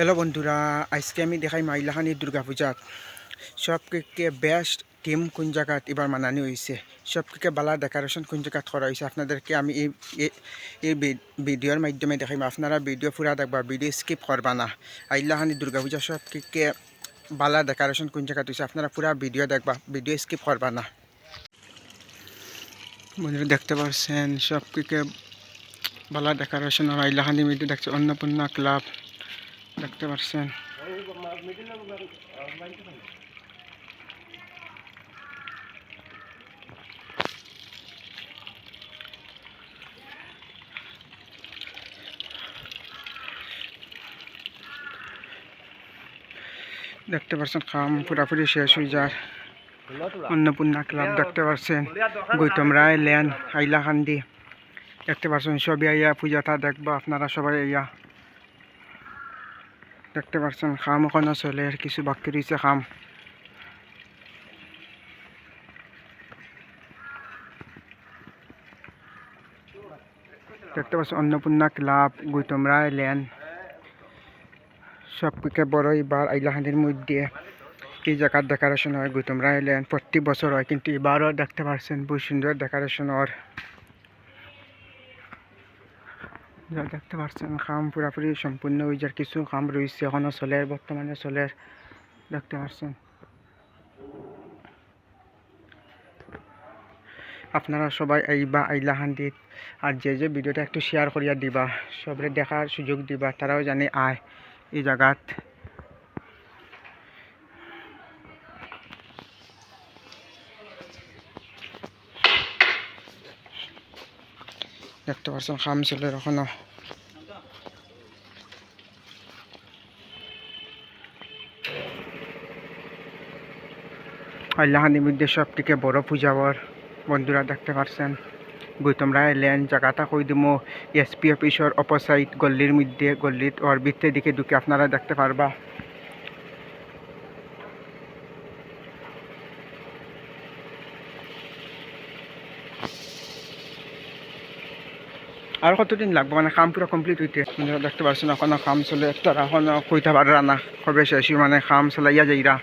Hello বন্ধুরা। আজকে আমি দেখাই মাইলাখানি দুর্গা পূজাত সবকে বেস্ট টিম কোন জায়গাত এবার মানানি হয়েছে সবকে বালা ডেকোরেশন কোন জায়গাত করা হয়েছে আপনাদেরকে আমি এই, এই- ভিডিওর মাধ্যমে দেখাইম। আপনারা ভিডিও পুরা দেখবা ভিডিও স্কিপ করবা না। আইলাখানি দুর্গা পূজা সবকে বালা ডেকোরেশন কোন জায়গাত হয়েছে আপনারা পুরা ভিডিও দেখবা ভিডিও স্কিপ করবা না। বন্ধুরা, দেখতে পাচ্ছেন সবকে বালা ডেকোরেশন আর আইলাখানি মধ্যে দেখছে অন্নপূর্ণা ক্লাব দেখতে পাচ্ছেন দেখতে পাচ্ছেন খাম পুরাপুরি শেষ হয়ে যায় অন্নপূর্ণা ক্লাব দেখতে পাচ্ছেন গৌতম রায় লেন হাইলাকান্দি দেখতে পাচ্ছেন সবই আইয়া পূজাটা দেখবা আপনারা সবাই আইয়া দেখতে পাচ্ছেন, খাম এখনও চলে আর কিছু বাকি রয়েছে খাম। দেখতে পাচ্ছেন অন্নপূর্ণা ক্লাব গৌতম রায় লেন। সবকে বড় এবার আইলাহান্দির মধ্যে। এই জায়গার ডেকোরেশন হয়, গৌতম রায় লেন। প্রতি বছর হয়, কিন্তু এবারও দেখতে পাচ্ছেন বহু সুন্দর ডেকোরেশন ওর যা দেখতে পাচ্ছেন খাম পুরাপুরি সম্পূর্ণ ওই যার কিছু খাম রয়েছে, এখনও চলে বর্তমানে চলে দেখতে পাচ্ছেন আপনারা সবাই আইবা, আইলা হান্ডিত আর যে যে ভিডিওটা একটু শেয়ার করিয়া দিবা, সবরে দেখার সুযোগ দিবা, তারাও জানে আয় এই জায়গাত দেখতে পাচ্ছেন খাম চলে এখনও আল্লাহানির মধ্যে সব থেকে বড় পূজাবর বন্ধুরা দেখতে পাচ্ছেন গৌতম রায় লেন জায়গাটা কই দিমো এসপি অফিসর অপোসাইড গল্লির মধ্যে গল্লিত ওর ভিতরের দিকে ঢুকে আপনারা দেখতে পারবা আর কতদিন লাগবে? মানে কাম পুরো কমপ্লিট হইতে। আপনারা দেখতে পাচ্ছেন, এখনও কাম চলে, তারা এখনও কইতে পারা না। কবে শেষ মানে কাম চলাইয়া যাইরা।